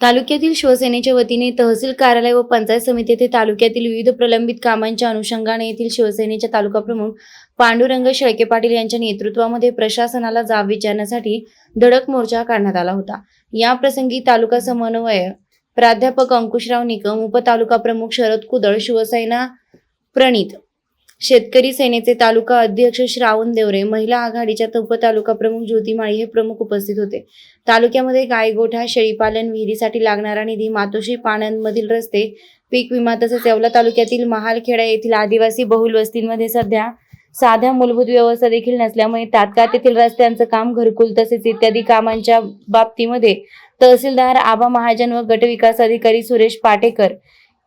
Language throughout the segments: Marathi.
तालुक्यातील शिवसेनेच्या वतीने तहसील कार्यालय व पंचायत समिती येथे तालुक्यातील विविध प्रलंबित कामांच्या अनुषंगाने येथील शिवसेनेच्या तालुका प्रमुख पांडुरंग शेळके पाटील यांच्या नेतृत्वामध्ये प्रशासनाला जाब विचारण्यासाठी धडक मोर्चा काढण्यात आला होता. या प्रसंगी तालुका समन्वय प्राध्यापक अंकुशराव निकम उपतालुका प्रमुख शरद कुदळ शिवसेना प्रणित शेतकरी सेनेचे तालुका अध्यक्ष श्रावण देवरे महिला आघाडीच्या उपतालुका प्रमुख ज्योती माळी हे प्रमुख उपस्थित होते. तालुक्यामध्ये गायगोठा शेळीपालन विहिरीसाठी लागणारा निधी मातोश्री पाण्यांमधील रस्ते पीक विमा तसेच येवला तालुक्यातील महालखेडा येथील आदिवासी बहुल वस्तींमध्ये सध्या साध्या मूलभूत व्यवस्था देखील नसल्यामुळे तात्काळ तेथील रस्त्यांचं काम घरकुल तसेच इत्यादी कामांच्या बाबतीमध्ये तहसीलदार आबा महाजन व गटविकास अधिकारी सुरेश पाटेकर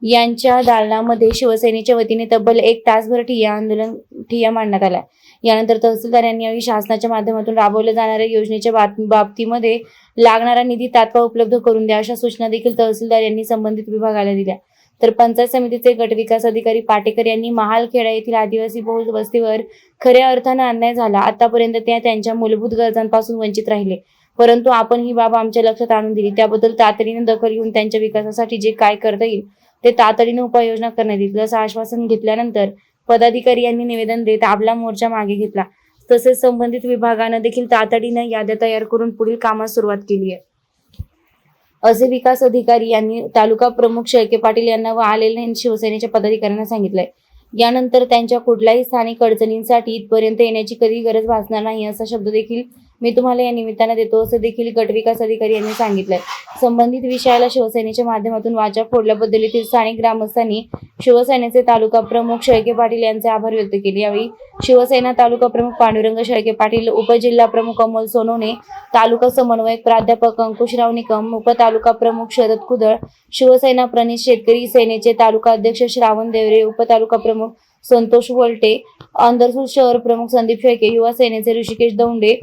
यांच्या दालनामध्ये शिवसेनेच्या वतीने तब्बल एक तासभर ठिय्या आंदोलन ठिय्या मांडण्यात आला यानंतर तहसीलदार यांनी यावेळी शासनाच्या माध्यमातून राबवल्या जाणाऱ्या योजनेच्या बाबतीमध्ये लागणारा निधी तात्काळ उपलब्ध करून द्या अशा सूचना देखील तहसीलदार यांनी संबंधित विभागाला दिल्या. तर पंचायत समितीचे गटविकास अधिकारी पाटेकर यांनी महालखेडा येथील आदिवासी बहुल वस्तीवर खऱ्या अर्थानं अन्याय झाला. आतापर्यंत त्या त्यांच्या मूलभूत गरजांपासून वंचित राहिले. परंतु आपण ही बाब आमच्या लक्षात आणून दिली. त्याबद्दल तातडीने दखल घेऊन त्यांच्या विकासासाठी जे काय करता येईल ते तातडीने उपाययोजना करण्यात येतील. असं आश्वासन घेतल्यानंतर पदाधिकारी यांनी निवेदन देत आपला मोर्चा मागे घेतला. तसेच संबंधित विभागानं देखील तातडीने याद्या तयार करून पुढील कामास सुरुवात केली आहे. असे विकास अधिकारी यांनी तालुका प्रमुख शेळके पाटील यांना व आलेल्या शिवसेनेच्या पदाधिकाऱ्यांना सांगितलंय. यानंतर त्यांच्या कुठल्याही स्थानिक अडचणींसाठी इथपर्यंत येण्याची कधी गरज भासणार नाही असा शब्द देखील मी तुम्हाला या निमित्तानं देतो असं देखील गटविकास अधिकारी यांनी सांगितलंय. संबंधित विषयाला शिवसेनेच्या माध्यमातून वाचा फोडल्याबद्दल येथील स्थानिक ग्रामस्थांनी शिवसेनेचे तालुका प्रमुख शेळके पाटील यांचे आभार व्यक्त केले. यावेळी शिवसेना तालुका प्रमुख पांडुरंग शेळके पाटील उपजिल्हा प्रमुख अमोल सोनवणे तालुका समन्वयक प्राध्यापक अंकुशराव निकम उपतालुका प्रमुख शरद कुदळ शिवसेना प्रणित शेतकरी सेनेचे तालुका अध्यक्ष श्रावण देवरे उपतालुका प्रमुख संतोष वलटे अंदरसूर शहर प्रमुख संदीप शेळके युवा सेनेचे ऋषिकेश दौंडे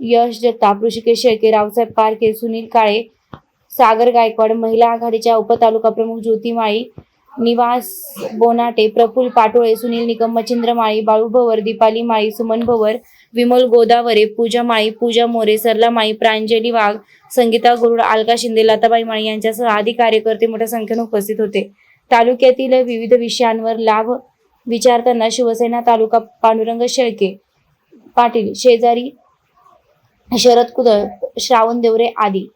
यश जगताप ऋषिकेश शेळके रावसाहेब पारखे सुनील काळे सागर गायकवाड महिला आघाडीच्या उपतालुका प्रमुख ज्योती माळी निवास बोनाटे प्रफुल पाटोळे सुनील निकम मच्छिंद्र माळी बाळू भवर दीपाली माळी सुमन भवर विमल गोदावरे पूजा माळी पूजा मोरे सरला माळी प्रांजली वाघ संगीता गुरुड अलका शिंदे लताबाई माळी यांच्यासह आदी कार्यकर्ते मोठ्या संख्येने उपस्थित होते. तालुक्यातील विविध विषयांवर लाभ विचारताना शिवसेना तालुका पांडुरंग शेळके पाटील शेजारी शरद कुदळ श्रावण देवरे आदी.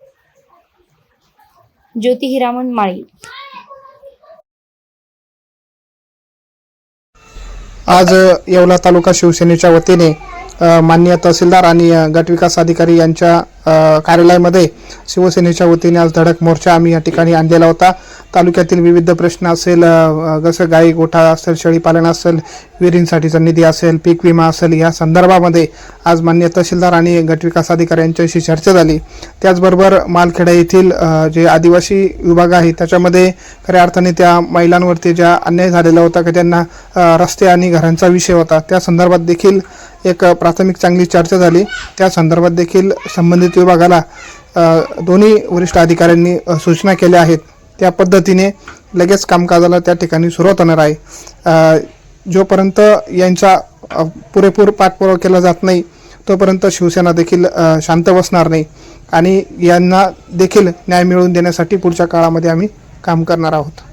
ज्योती हिरामण माळी. आज येवला तालुका शिवसेनेच्या वतीने मान्य तहसीलदार आणि गटविकास अधिकारी यांच्या कार्यालयामध्ये शिवसेनेच्या वतीने आज धडक मोर्चा आम्ही या ठिकाणी आणलेला होता. तालुक्यातील विविध प्रश्न असेल जसं गाई गोठा असेल शेळीपालन असेल विहिरींसाठीचा निधी असेल पीक विमा असेल या संदर्भामध्ये आज मान्य तहसीलदार आणि गटविकास अधिकारी यांच्याशी चर्चा झाली. त्याचबरोबर मालखेडा येथील जे आदिवासी विभाग आहे त्याच्यामध्ये खऱ्या अर्थाने त्या महिलांवरती ज्या अन्याय झालेला होता की त्यांना रस्ते आणि घरांचा विषय होता त्या संदर्भात देखील एक प्राथमिक चांगली चर्चा झाली. त्या संदर्भात देखील संबंधित विभागाला दोन्ही वरिष्ठ अधिकाऱ्यांनी सूचना केल्या आहेत. त्या पद्धतीने लगेच कामकाजाला त्या ठिकाणी सुरुवात होणार आहे. जोपर्यंत यांचा पुरेपूर पाठपुरावा केला जात नाही तोपर्यंत शिवसेना देखील शांत बसणार नाही आणि यांना देखील न्याय मिळवून देण्यासाठी पुढच्या काळामध्ये आम्ही काम करणार आहोत.